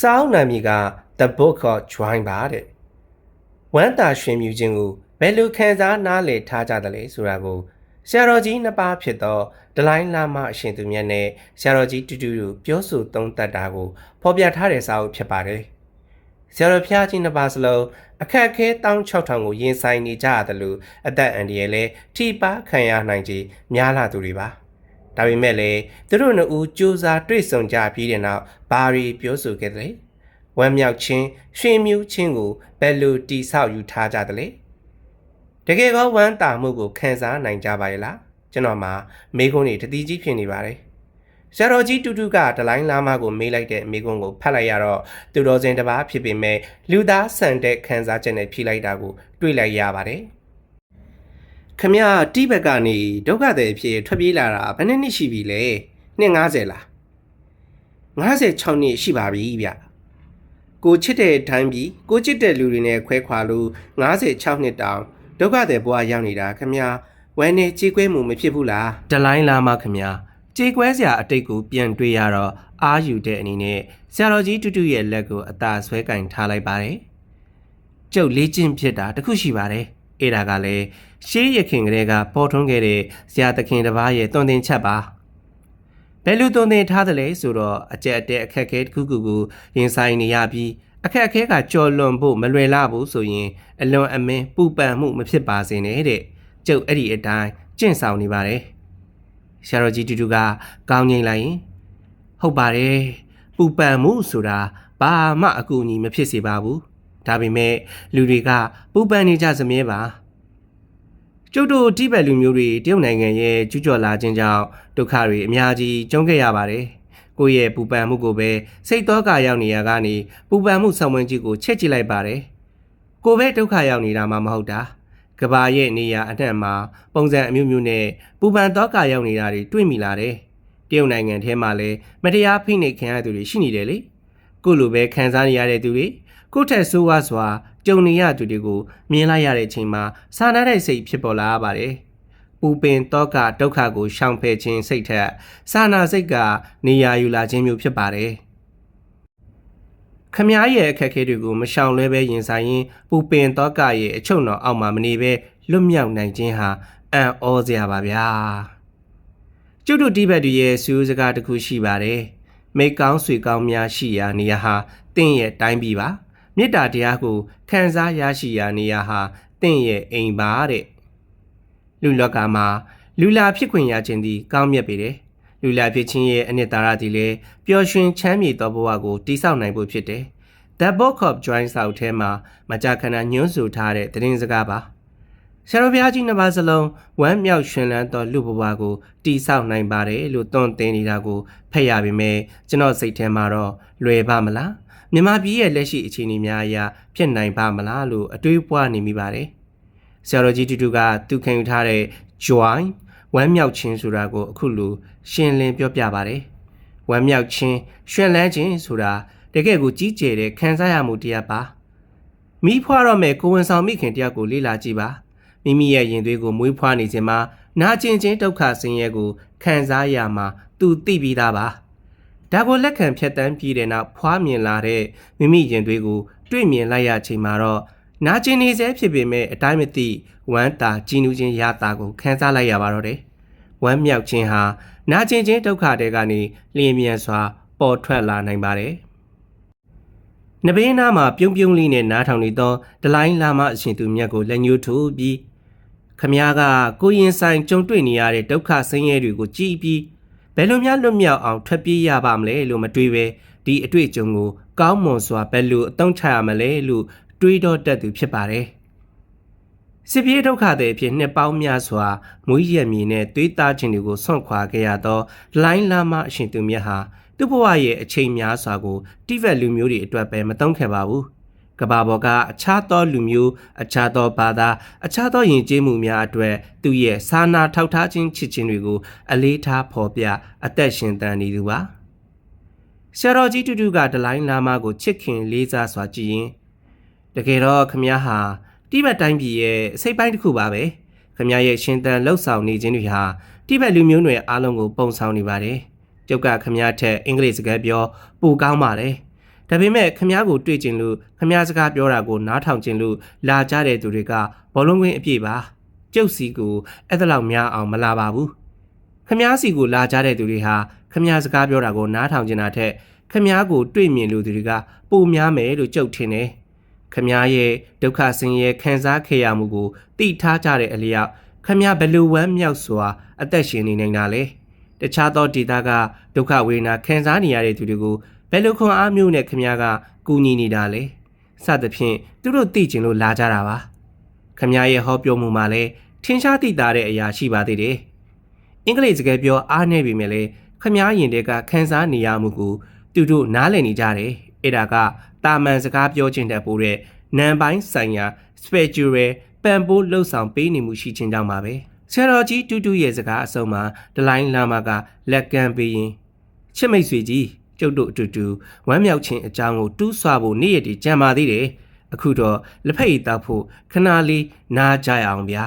စာအုပ်နာမည်က The Book of Joy ပါတဲ့ဝမ်းသာရွှင်မြူခြင်းကိုဘယ်လိုခံစားနားလည်ထားကြသလဲဆိုတာကိုဆရာတော်ကြီးနှစ်ပါးဖြစ်သောဒလိုင်းလာမအရှင်သူမြတ်နဲ့ဆရာတော်ကြီးတူတူတို့ပြောဆိုသုံးသပ်တာကိုဖော်ပြထားတဲ့စာအုပ်ဖြစ်ပါတယ်ဆရာတော်ဖျားကြီးနှစ်ပါးစလုံးအခက်အခဲ16000ကိုရင်ဆိုင်နေကြရတယ်လို့အသက်အန္တရာယ်လဲထိပါခံရနိုင်ကြီးများလာသူတွေပါ ဒါပေမဲ့လည်းသူတို့နှစ်ဦးစူးစမ်းတွေ့ဆုံကြပြီးတဲ့နောက်ဘာရီပြောဆိုခဲ့တယ်ဝမ်းမြောက်ခြင်းရွှင်မြူးခြင်းကိုဘယ်လိုတိဆောက်ယူထားကြသလဲတကယ်ကောဝမ်းတာမှုကိုခံစားနိုင်ကြပါရဲ့လားကျွန်တော်မှာမေခွန်းတွေတတိကြီးဖြစ်နေပါတယ်ဆရာတော်ကြီးတူတူကဒလိုင်းလာမကိုမေးလိုက်တဲ့မေခွန်းကိုဖတ်လိုက်ရတော့သူတော်စင်တစ်ပါးဖြစ်ပေမဲ့လူသားဆန်တဲ့ခံစားချက်နဲ့ဖြေလိုက်တာကိုတွေ့လိုက်ရပါတယ် ခမရတိဘက်ကနေဒုက္ခသည်ဖြစ်ထွက်ပြေးလာတာဘယ်နှစ်နှစ်ရှိပြီလဲနှစ်90လား56နှစ်ရှိပါပြီဗျကိုချစ်တဲ့တိုင်းပြည်ကိုချစ်တဲ့လူတွေနဲ့ခွဲခွာလို့56နှစ်တောင်ဒုက္ခသည်ဘဝရောက်နေတာခမရဝမ်းနေကြေးကွဲမှုမဖြစ်ဘူးလားဒလိုင်းလာမခမရကြေးကွဲစရာအတိတ်ကိုပြန်တွေ့ရတော့အာယူတဲ့အနေနဲ့ဆရာတော်ကြီးတူတူရဲ့လက်ကိုအသာဆွဲကင်ထားလိုက်ပါတယ်ကျုပ်လေးကျင့်ဖြစ်တာတခုရှိပါတယ် အဲ့ဒါကလည်းရှေးရခင်ကလေးကပေါ်ထွန်းခဲ့တဲ့ဆရာသခင်တစ်ပါးရဲ့တွင်တင်ချက်ပါဘယ်လိုတွင်တင်ထားသလဲဆိုတော့အကြက်အတဲအခက်အခဲတစ်ခုခုကိုရင်ဆိုင်နေရပြီးအခက်အခဲကကြော်လွန်ဖို့မလွယ်လာဘူးဆိုရင်အလွန်အမင်းပူပန်မှုမဖြစ်ပါစေနဲ့တဲ့ကျုပ်အဲ့ဒီအတိုင်းကျင့်ဆောင်နေပါတယ်ဆရာတော်ကြီးတူတူကကောင်းငိမ့်လိုက်ရင်ဟုတ်ပါတယ်ပူပန်မှုဆိုတာဘာမှအကူအညီမဖြစ်စေပါဘူး ဒါပေမဲ့လူတွေကပူပန်နေကြစမြဲပါကျုပ်တို့တိဘက်လူမျိုးတွေတရုတ်နိုင်ငံရဲ့ကျူးကျော်လာခြင်းကြောင့်ဒုက္ခတွေအများကြီးကြုံခဲ့ရပါတယ်ကိုယ့်ရဲ့ပူပန်မှုကိုပဲစိတ်သောကရောက်နေရကနေပူပန်မှုဆောင်ဝင်ကြီးကိုချက်ကြည့်လိုက်ပါတယ်ကိုယ်ပဲဒုက္ခရောက်နေတာမှမဟုတ်တာကဘာရဲ့နေရာအနှံ့မှာပုံစံအမျိုးမျိုးနဲ့ပူပန်သောကရောက်နေတာတွေတွေ့မိလာတယ်တရုတ်နိုင်ငံထဲမှာလည်းမတရားဖိနှိပ်ခံရသူတွေရှိနေတယ်လေကိုလိုပဲခံစားနေရတဲ့သူတွေ ကိုယ့်ထက်ဆိုးဝါးစွာကြုံနေရသူတွေကိုမြင်လိုက်ရတဲ့အချိန်မှာစာနာတဲ့စိတ်ဖြစ်ပေါ်လာပါတယ်ပူပင်တောကဒုက္ခကိုရှောင်ဖယ်ခြင်းစိတ်ထက်စာနာစိတ်ကနေရာယူလာခြင်းမျိုးဖြစ်ပါတယ်ခမားရဲ့အခက်အခဲတွေကိုမရှောင်လဲပဲရင်ဆိုင်ရင်ပူပင်တောကရဲ့အချုပ်တော်အောက်မှာမနေပဲလွတ်မြောက်နိုင်ခြင်းဟာအံ့ဩစရာပါဗျာကျုပ်တို့တိဘက်တွေရဲ့စူးစကားတစ်ခုရှိပါတယ်မိကောင်းဆွေကောင်းများရှိရာနေရာဟာတင့်ရဲ့တိုင်းပြည်ပါ မေတ္တာတရားကိုခံစားရရှိရာနေရာဟာတင့်ရဲ့အိမ်ပါတဲ့လူလောကမှာလူလာဖြစ်ခွင့်ရခြင်းသည်ကောင်းမြတ်ပေတယ်လူလာဖြစ်ခြင်းရဲ့အနှစ်သာရသည်လည်းပျော်ရွှင်ချမ်းမြေသောဘဝကိုတည်ဆောက်နိုင်ဖို့ဖြစ်တယ် The Book of Joy စာအုပ်ထဲမှာမကြာခဏညွှန်းဆိုထားတဲ့သတင်းစကားပါ ဆရာတော်ဘုရားကြီးနှစ်ပါးစလုံးဝမ်းမြောက်ရှင်လန်းသောလူဘဝကိုတည်ဆောက်နိုင်ပါတယ်လို့သွန်သင်နေတာကိုဖတ်ရပေမဲ့ကျွန်တော်စိတ်ထဲမှာတော့လွယ်ပါမလားမြန်မာပြည်ရဲ့လက်ရှိအခြေအနေများအရာဖြစ်နိုင်ပါမလားလို့အတွေးပွားနေမိပါတယ်ဆရာတော်ကြီးတူတူကသူခံယူထားတဲ့ joy ဝမ်းမြောက်ခြင်းဆိုတာကိုအခုလိုရှင်းလင်းပြောပြပါတယ်ဝမ်းမြောက်ခြင်းရှင်လန်းခြင်းဆိုတာတကယ့်ကိုကြီးကျယ်တဲ့ခံစားရမှုတရားပါမိဖွားတော့မဲ့ကိုဝန်ဆောင်မိခင်တယောက်ကိုလေ့လာကြည့်ပါ မိမိရဲ့ရင်သွေးကိုမွေးဖွားနေခြင်းမှာနာကျင်ခြင်းဒုက္ခဆင်းရဲကိုခံစားရမှာသူသိပြီးသားပါဒါကိုလက်ခံဖြတ်တန်းပြီးတဲ့နောက်ဖွားမြင်လာတဲ့မိမိရင်သွေးကိုတွေ့မြင်လိုက်ရချိန်မှာတော့နာကျင်နေစေဖြစ်ပေမဲ့အတိုင်းမသိဝမ်းတာကြည်နူးခြင်းရတာကိုခံစားလိုက်ရပါတော့တယ်ဝမ်းမြောက်ခြင်းဟာနာကျင်ခြင်းဒုက္ခတွေကနေလျင်မြန်စွာ ပေါ်ထွက်လာနိုင်ပါတယ်နဘေးနားမှာပြုံးပြုံးလေးနဲ့နားထောင်နေသောဒလိုင်းလာမအရှင်သူမြတ်ကိုလက်ညှိုးထိုးပြီး ခမည်းကကိုရင်ဆိုင်ကြုံတွေ့နေရတဲ့ဒုက္ခဆင်းရဲတွေကိုကြည်ပြီးဘယ်လိုများလွတ်မြောက်အောင်ထွက်ပြေးရပါမလဲလို့မတွေးပဲဒီအတွေ့အကြုံကိုကောင်းမွန်စွာဘယ်လိုအသုံးချရမလဲလို့တွေးတော့တတ်သူဖြစ်ပါတယ်စစ်ပြေးဒုက္ခတွေအဖြစ်နှစ်ပေါင်းများစွာမွေးရမြေနဲ့သွေးသားခြင်းတွေကိုဆွန့်ခွာခဲ့ရသောလိုင်းလာမအရှင်သူမြတ်ဟာသူ့ဘဝရဲ့အချိန်များစွာကိုတိဗက်လူမျိုးတွေအတွက်ပဲမသုံးခဲ့ပါဘူး ကဘာပေါ်ကအခြားသောလူမျိုးအခြားသောဘာသာအခြားသောယဉ်ကျေးမှုများအတွက်သူရဲ့စာနာထောက်ထားခြင်းချစ်ခြင်းတွေကိုအလေးထားဖော်ပြအသက်ရှင်တန်နေသူပါဆရာတော်ကြီးတူတူကဒလိုင်းလာမကိုချစ်ခင်လေးစားစွာကြည်ရင်တကယ်တော့ခမည်းဟာတိဘက်တိုင်းပြည်ရဲ့စိတ်ပိုင်းတစ်ခုပါပဲခမည်းရဲ့ရှင်တန်လှုပ်ဆောင်နေခြင်းတွေဟာတိဘက်လူမျိုးတွေအားလုံးကိုပုံဆောင်နေပါတယ်ကျုပ်ကခမည်းထက်အင်္ဂလိပ်စကားပြောပိုကောင်းပါတယ် ဒါပေမဲ့ခမားကိုတွေ့ကျင်လို့ခမားစကားပြောတာကိုနားထောင်ကျင်လို့လာကြတဲ့သူတွေကဘောလုံးကွင်းအပြည့်ပါကျုပ်စီကိုအဲ့ဒါလောက်များအောင်မလာပါဘူးခမားစီကိုလာကြတဲ့သူတွေဟာခမားစကားပြောတာကိုနားထောင်ကျင်တာထက်ခမားကိုတွေ့မြင်လူတွေကပိုများမယ်လို့ကြုတ်ထင်တယ်ခမားရဲ့ဒုက္ခဆင်းရဲခံစားခဲ့ရမှုကိုသိထားကြတဲ့အလျောက်ခမားဘလူဝမ်းမြောက်စွာအသက်ရှင်နေနိုင်တာလေတခြားသောဒေသကဒုက္ခဝေဒနာခံစားနေရတဲ့သူတွေကို ဘယ်လိုခွန်အားမျိုးနဲ့ခမကကူညီနေတာလဲစသဖြင့်သူတို့သိကျင်လို့လာကြတာပါခမရဲ့ဟောပြောမှုမှာလည်းထင်ရှားသိတာတဲ့အရာရှိပါသေးတယ်အင်္ဂလိပ်စကားပြောအားနည်းပေမဲ့လည်းခမရင်တဲကခန်းစားနေရမှုကိုသူတို့နားလည်နေကြတယ်အဲ့ဒါကတာမန်စကားပြောခြင်းတက်ပိုးတဲ့နံပိုင်းဆိုင်ရာ spiritual ပံ့ပိုးလှုပ်ဆောင်ပေးနေမှုရှိခြင်းကြောင့်ပါပဲဆရာတော်ကြီးတူတူရဲ့စကားအဆုံးမှာဒလိုင်းလာမကလက်ကမ်းပေးရင်ချစ်မိတ်ဆွေကြီး ကျုပ်တို့အတူတူဝမ်းမြောက်ခြင်းအကြောင်းကိုတူးဆွဖို့နေ့ရက်တည်ကြံပါသေးတယ်အခုတော့လက်ဖက်ရည်တောက်ဖို့ခဏလေးနားကြရအောင်ဗျာ